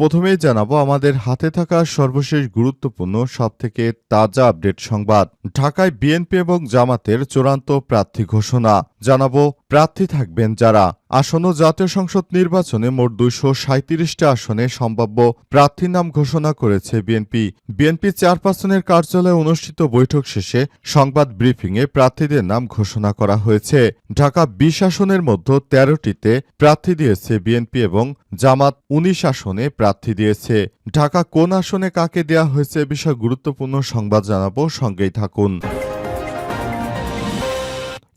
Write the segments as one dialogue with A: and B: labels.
A: প্রথমেই জানাবো আমাদের হাতে থাকা সর্বশেষ গুরুত্বপূর্ণ সব থেকে তাজা আপডেট সংবাদ ঢাকায় বিএনপি এবং জামাতের চূড়ান্ত প্রার্থী ঘোষণা জানাবো প্রার্থী থাকবেন যারা আসন্ন জাতীয় সংসদ নির্বাচনে মোট দুইশো সাঁত্রিশটা আসনে সম্ভাব্য প্রার্থীর নাম ঘোষণা করেছে বিএনপি বিএনপি চেয়ারপারসনের কার্যালয়ে অনুষ্ঠিত বৈঠক শেষে সংবাদ ব্রিফিংয়ে প্রার্থীদের নাম ঘোষণা করা হয়েছে ঢাকা বিশ আসনের মধ্যে তেরোটিতে প্রার্থী দিয়েছে বিএনপি এবং জামাত উনিশ আসনে প্রার্থী প্রার্থী দিয়েছে ঢাকা কোন আসনে কাকে দেয়া হয়েছে বিষয়ে গুরুত্বপূর্ণ সংবাদ জানাবো সঙ্গেই থাকুন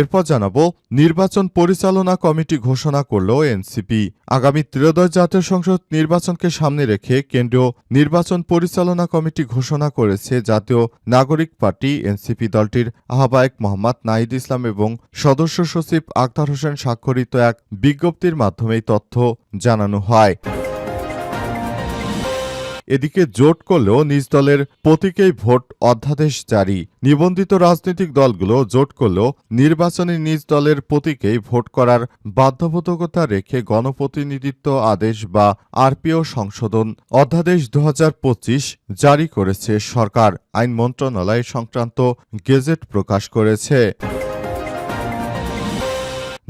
A: এরপর জানাব নির্বাচন পরিচালনা কমিটি ঘোষণা করল এনসিপি আগামী ত্রয়োদশ জাতীয় সংসদ নির্বাচনকে সামনে রেখে কেন্দ্রীয় নির্বাচন পরিচালনা কমিটি ঘোষণা করেছে জাতীয় নাগরিক পার্টি এনসিপি দলটির আহ্বায়ক মোহাম্মদ নাহিদ ইসলাম এবং সদস্য সচিব আখতার হোসেন স্বাক্ষরিত এক বিজ্ঞপ্তির মাধ্যমেই তথ্য জানানো হয় এদিকে জোট করলেও নিজ দলের প্রতীকেই ভোট অধ্যাদেশ জারি নিবন্ধিত রাজনৈতিক দলগুলো জোট করলেও নির্বাচনে নিজ দলের প্রতীকেই ভোট করার বাধ্যবাধকতা রেখে গণপ্রতিনিধিত্ব আদেশ বা আরপিও সংশোধন অধ্যাদেশ দু জারি করেছে সরকার আইন মন্ত্রণালয় সংক্রান্ত গেজেট প্রকাশ করেছে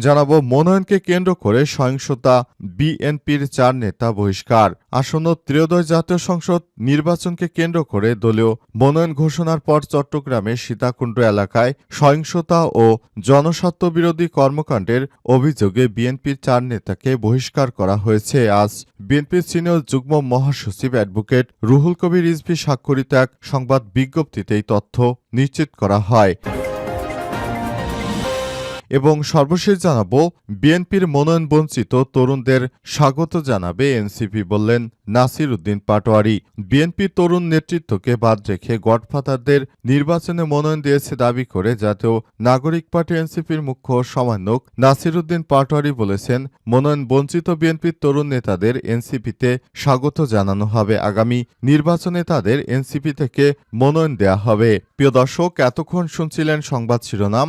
A: জানাবো মনোনয়নকে কেন্দ্র করে সহিংসতা বিএনপির চার নেতা বহিষ্কার আসন্ন ত্রয়োদশ জাতীয় সংসদ নির্বাচনকে কেন্দ্র করে দলীয় মনোনয়ন ঘোষণার পর চট্টগ্রামের সীতাকুণ্ড এলাকায় সহিংসতা ও জনস্বার্থ বিরোধী কর্মকাণ্ডের অভিযোগে বিএনপির চার নেতাকে বহিষ্কার করা হয়েছে আজ বিএনপির সিনিয়র যুগ্ম মহাসচিব অ্যাডভোকেট রুহুল কবির রিজভি স্বাক্ষরিত এক সংবাদ বিজ্ঞপ্তিতে এই তথ্য নিশ্চিত করা হয় এবং সর্বশেষ জানাবো বিএনপির মনোনয়ন বঞ্চিত তরুণদের স্বাগত জানাবে এনসিপি বললেন নাসির উদ্দিন পাটোয়ারি বিএনপি তরুণ নেতৃত্বকে বাদ রেখে গডফাদারদের নির্বাচনে মনোনয়ন দিয়েছে দাবি করে জাতীয় নাগরিক পার্টি এনসিপির মুখ্য সমন্বয়ক নাসির উদ্দিন পাটোয়ারি বলেছেন মনোনয়ন বঞ্চিত বিএনপির তরুণ নেতাদের এনসিপিতে স্বাগত জানানো হবে আগামী নির্বাচনে তাদের এনসিপি থেকে মনোনয়ন দেয়া হবে প্রিয় দর্শক এতক্ষণ শুনছিলেন সংবাদ শিরোনাম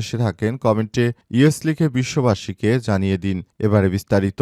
A: ভালোবেসে থাকেন কমেন্টে ইয়েস লিখে বিশ্ববাসীকে জানিয়ে দিন এবারে বিস্তারিত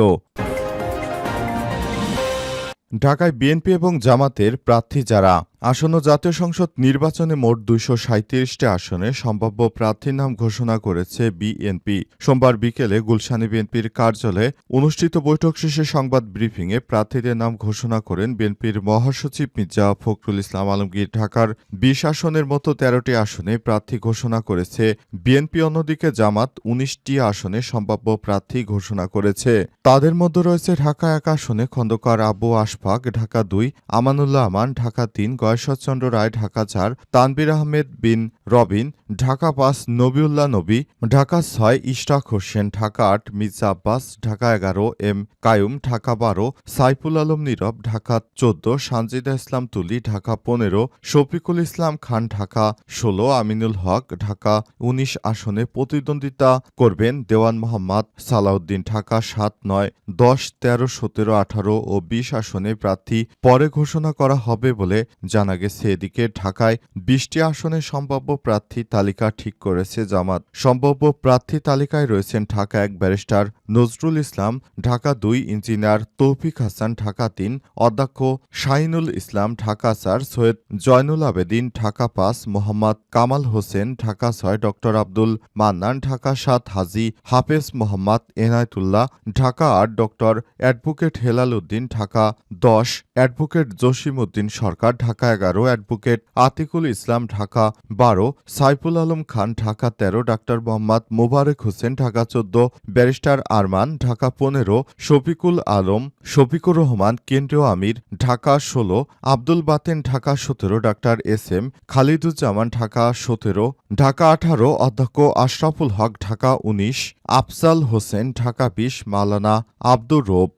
A: ঢাকায় বিএনপি এবং জামাতের প্রার্থী যারা আসন্ন জাতীয় সংসদ নির্বাচনে মোট দুইশো সাঁত্রিশটি আসনে সম্ভাব্য প্রার্থীর নাম ঘোষণা করেছে বিএনপি সোমবার বিকেলে গুলশানি বিএনপির কার্যালয়ে অনুষ্ঠিত বৈঠক শেষে সংবাদ ব্রিফিংয়ে প্রার্থীদের নাম ঘোষণা করেন বিএনপির মহাসচিব মির্জা ফখরুল ইসলাম আলমগীর ঢাকার বিশ আসনের মতো তেরোটি আসনে প্রার্থী ঘোষণা করেছে বিএনপি অন্যদিকে জামাত উনিশটি আসনে সম্ভাব্য প্রার্থী ঘোষণা করেছে তাদের মধ্যে রয়েছে ঢাকা এক আসনে খন্দকার আবু আশফাক ঢাকা দুই আমানুল্লাহ আমান ঢাকা তিন বয়সচন্দ্র রায় ঢাকা চার তানবির আহমেদ বিন রবিন ঢাকা পাঁচ নবিউল্লাহ নবী ঢাকা ছয় ইশরাক হোসেন ঢাকা আট মির্জা আব্বাস ঢাকা এগারো এম কায়ুম ঢাকা বারো সাইফুল আলম নীরব ঢাকা চোদ্দ সানজিদা ইসলাম তুলি ঢাকা পনেরো শফিকুল ইসলাম খান ঢাকা ষোলো আমিনুল হক ঢাকা উনিশ আসনে প্রতিদ্বন্দ্বিতা করবেন দেওয়ান মোহাম্মদ সালাউদ্দিন ঢাকা সাত নয় দশ তেরো সতেরো আঠারো ও বিশ আসনে প্রার্থী পরে ঘোষণা করা হবে বলে জানা গেছে এদিকে ঢাকায় বিশটি আসনে সম্ভাব্য প্রার্থী তালিকা ঠিক করেছে জামাত সম্ভাব্য প্রার্থী তালিকায় রয়েছেন ঢাকা এক ব্যারিস্টার নজরুল ইসলাম ঢাকা দুই ইঞ্জিনিয়ার তৌফিক হাসান ঢাকা তিন অধ্যক্ষ শাহিনুল ইসলাম ঢাকা চার সৈয়দ জয়নুল আবেদিন ঢাকা পাঁচ মোহাম্মদ কামাল হোসেন ঢাকা ছয় ডক্টর আব্দুল মান্নান ঢাকা সাত হাজি হাফেজ মোহাম্মদ এনায়তুল্লাহ ঢাকা আট ডক্টর অ্যাডভোকেট হেলাল উদ্দিন ঢাকা দশ অ্যাডভোকেট জসিম উদ্দিন সরকার ঢাকা এগারো অ্যাডভোকেট আতিকুল ইসলাম ঢাকা বারো সাইফুল আলম খান ঢাকা তেরো ডাক্তার মোহাম্মদ মোবারক হোসেন ঢাকা চোদ্দ ব্যারিস্টার আরমান ঢাকা পনেরো শফিকুল আলম শফিকুর রহমান কেন্দ্রীয় আমির ঢাকা ষোলো আব্দুল বাতেন ঢাকা সতেরো ডাক্তার এস এম খালিদুজ্জামান ঢাকা সতেরো ঢাকা আঠারো অধ্যক্ষ আশরাফুল হক ঢাকা উনিশ আফসাল হোসেন ঢাকা বিশ মালানা আব্দুর রোপ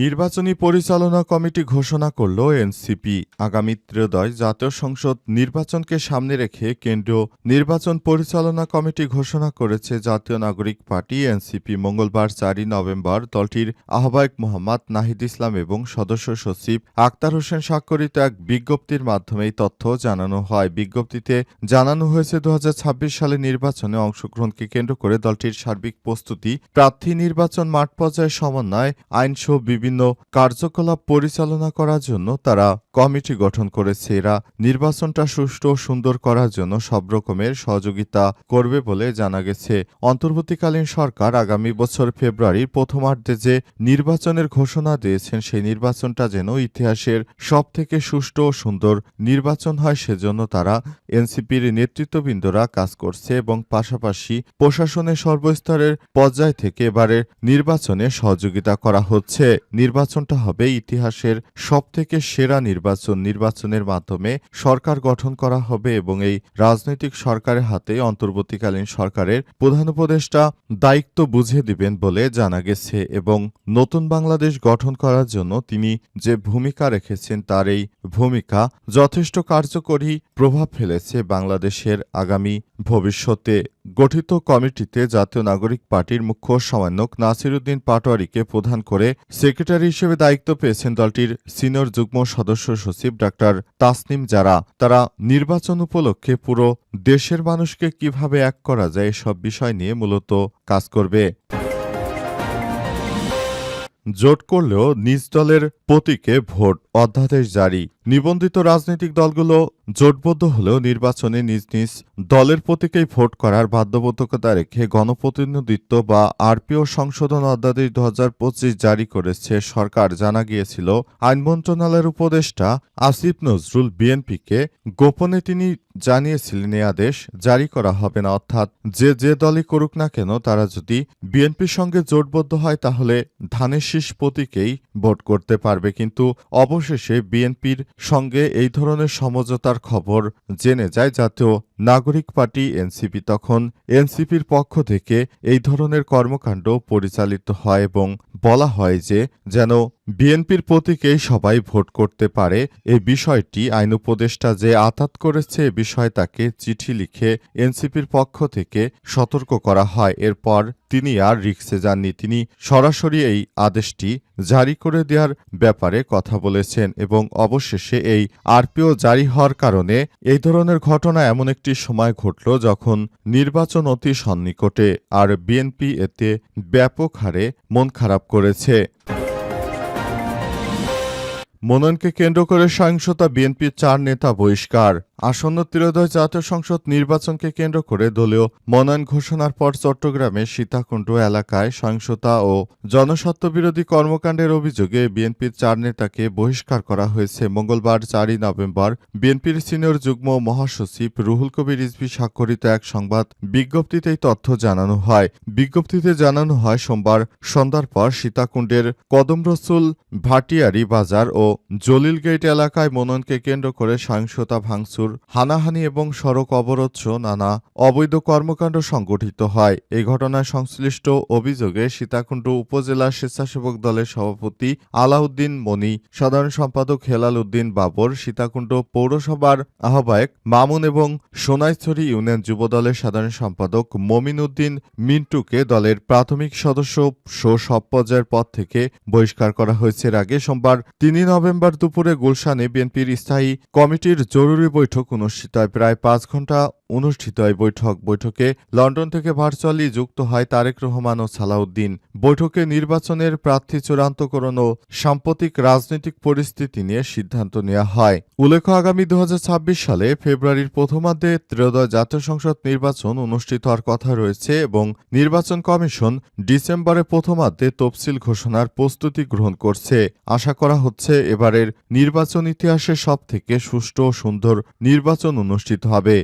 A: নির্বাচনী পরিচালনা কমিটি ঘোষণা করল এনসিপি আগামী ত্রয়োদয় জাতীয় সংসদ নির্বাচনকে সামনে রেখে কেন্দ্রীয় নির্বাচন পরিচালনা কমিটি ঘোষণা করেছে জাতীয় নাগরিক পার্টি এনসিপি মঙ্গলবার চারই নভেম্বর দলটির আহ্বায়ক মোহাম্মদ নাহিদ ইসলাম এবং সদস্য সচিব আক্তার হোসেন স্বাক্ষরিত এক বিজ্ঞপ্তির মাধ্যমে এই তথ্য জানানো হয় বিজ্ঞপ্তিতে জানানো হয়েছে দু সালে নির্বাচনে অংশগ্রহণকে কেন্দ্র করে দলটির সার্বিক প্রস্তুতি প্রার্থী নির্বাচন মাঠ পর্যায়ে সমন্বয় আইনসহ বিভিন্ন কার্যকলাপ পরিচালনা করার জন্য তারা কমিটি গঠন করেছে এরা নির্বাচনটা সুষ্ঠু ও সুন্দর করার জন্য সব রকমের সহযোগিতা করবে বলে জানা গেছে অন্তর্বর্তীকালীন সরকার আগামী বছর ফেব্রুয়ারির প্রথমার্ধে যে নির্বাচনের ঘোষণা দিয়েছেন সেই নির্বাচনটা যেন ইতিহাসের সবথেকে সুষ্ঠু ও সুন্দর নির্বাচন হয় সেজন্য তারা এনসিপির নেতৃত্ববৃন্দরা কাজ করছে এবং পাশাপাশি প্রশাসনের সর্বস্তরের পর্যায় থেকে এবারের নির্বাচনে সহযোগিতা করা হচ্ছে নির্বাচনটা হবে ইতিহাসের সবথেকে সেরা নির্বাচন নির্বাচনের মাধ্যমে সরকার গঠন করা হবে এবং এই রাজনৈতিক সরকারের হাতে অন্তর্বর্তীকালীন সরকারের প্রধান উপদেষ্টা দায়িত্ব বুঝে দিবেন বলে জানা গেছে এবং নতুন বাংলাদেশ গঠন করার জন্য তিনি যে ভূমিকা রেখেছেন তার এই ভূমিকা যথেষ্ট কার্যকরী প্রভাব ফেলেছে বাংলাদেশের আগামী ভবিষ্যতে গঠিত কমিটিতে জাতীয় নাগরিক পার্টির মুখ্য সমন্বয়ক নাসিরুদ্দিন পাটোয়ারিকে প্রধান করে সেক্রেটারি হিসেবে দায়িত্ব পেয়েছেন দলটির সিনিয়র যুগ্ম সদস্য সচিব ডাক্তার তাসনিম যারা তারা নির্বাচন উপলক্ষে পুরো দেশের মানুষকে কিভাবে এক করা যায় সব বিষয় নিয়ে মূলত কাজ করবে জোট করলেও নিজ দলের প্রতীকে ভোট অধ্যাদেশ জারি নিবন্ধিত রাজনৈতিক দলগুলো জোটবদ্ধ হলেও নির্বাচনে নিজ নিজ দলের প্রতীকেই ভোট করার বাধ্যবাধকতা রেখে গণপ্রতিনিধিত্ব বা আরপিও সংশোধন অধ্যাদেশ দু জারি করেছে সরকার জানা গিয়েছিল আইন মন্ত্রণালয়ের উপদেষ্টা আসিফ নজরুল বিএনপিকে গোপনে তিনি জানিয়েছিলেন এ আদেশ জারি করা হবে না অর্থাৎ যে যে দলই করুক না কেন তারা যদি বিএনপির সঙ্গে জোটবদ্ধ হয় তাহলে ধানের শীষ প্রতীকেই ভোট করতে পারবে কিন্তু অবশ্য অবশেষে বিএনপির সঙ্গে এই ধরনের সমঝোতার খবর জেনে যায় জাতীয় নাগরিক পার্টি এনসিপি তখন এনসিপির পক্ষ থেকে এই ধরনের কর্মকাণ্ড পরিচালিত হয় এবং বলা হয় যে যেন বিএনপির প্রতীকেই সবাই ভোট করতে পারে এ বিষয়টি আইন উপদেষ্টা যে আতাত করেছে এ বিষয়ে তাকে চিঠি লিখে এনসিপির পক্ষ থেকে সতর্ক করা হয় এরপর তিনি আর রিক্সে যাননি তিনি সরাসরি এই আদেশটি জারি করে দেওয়ার ব্যাপারে কথা বলেছেন এবং অবশেষে এই আরপিও জারি হওয়ার কারণে এই ধরনের ঘটনা এমন একটি সময় ঘটল যখন নির্বাচন অতি সন্নিকটে আর বিএনপি এতে ব্যাপক হারে মন খারাপ করেছে মনোনয়নকে কেন্দ্র করে সহিংসতা বিএনপির চার নেতা বহিষ্কার আসন্ন ত্রয়োদশ জাতীয় সংসদ নির্বাচনকে কেন্দ্র করে দলীয় মনোনয়ন ঘোষণার পর চট্টগ্রামের সীতাকুণ্ড এলাকায় সহিংসতা ও জনস্বার্থ বিরোধী কর্মকাণ্ডের অভিযোগে বিএনপির চার নেতাকে বহিষ্কার করা হয়েছে মঙ্গলবার চারই নভেম্বর বিএনপির সিনিয়র যুগ্ম মহাসচিব রুহুল কবির রিজভি স্বাক্ষরিত এক সংবাদ বিজ্ঞপ্তিতে এই তথ্য জানানো হয় বিজ্ঞপ্তিতে জানানো হয় সোমবার সন্ধ্যার পর সীতাকুণ্ডের কদম রসুল ভাটিয়ারি বাজার ও জলিল গেট এলাকায় মনোনয়নকে কেন্দ্র করে সহিংসতা ভাঙচুর হানাহানি এবং সড়ক অবরোধ নানা অবৈধ কর্মকাণ্ড সংগঠিত হয় এই ঘটনায় সংশ্লিষ্ট অভিযোগে সীতাকুণ্ড উপজেলা স্বেচ্ছাসেবক দলের সভাপতি আলাউদ্দিন মনি সাধারণ সম্পাদক হেলাল উদ্দিন বাবর সীতাকুণ্ড পৌরসভার আহ্বায়ক মামুন এবং সোনাইছড়ি ইউনিয়ন যুব দলের সাধারণ সম্পাদক মমিন উদ্দিন মিন্টুকে দলের প্রাথমিক সদস্য শো সব পর্যায়ের পদ থেকে বহিষ্কার করা হয়েছে এর আগে সোমবার তিনি নভেম্বর দুপুরে গুলশানে বিএনপির স্থায়ী কমিটির জরুরি বৈঠক কোনো শীতায় প্রায় পাঁচ ঘন্টা অনুষ্ঠিত এই বৈঠক বৈঠকে লন্ডন থেকে ভার্চুয়ালি যুক্ত হয় তারেক রহমান ও সালাউদ্দিন বৈঠকে নির্বাচনের প্রার্থী চূড়ান্তকরণ ও সাম্প্রতিক রাজনৈতিক পরিস্থিতি নিয়ে সিদ্ধান্ত নেওয়া হয় উল্লেখ্য আগামী দু সালে ফেব্রুয়ারির প্রথমার্ধে ত্রয়োদয় জাতীয় সংসদ নির্বাচন অনুষ্ঠিত হওয়ার কথা রয়েছে এবং নির্বাচন কমিশন ডিসেম্বরে প্রথমার্ধে তফসিল ঘোষণার প্রস্তুতি গ্রহণ করছে আশা করা হচ্ছে এবারের নির্বাচন ইতিহাসে সবথেকে সুষ্ঠু ও সুন্দর নির্বাচন অনুষ্ঠিত হবে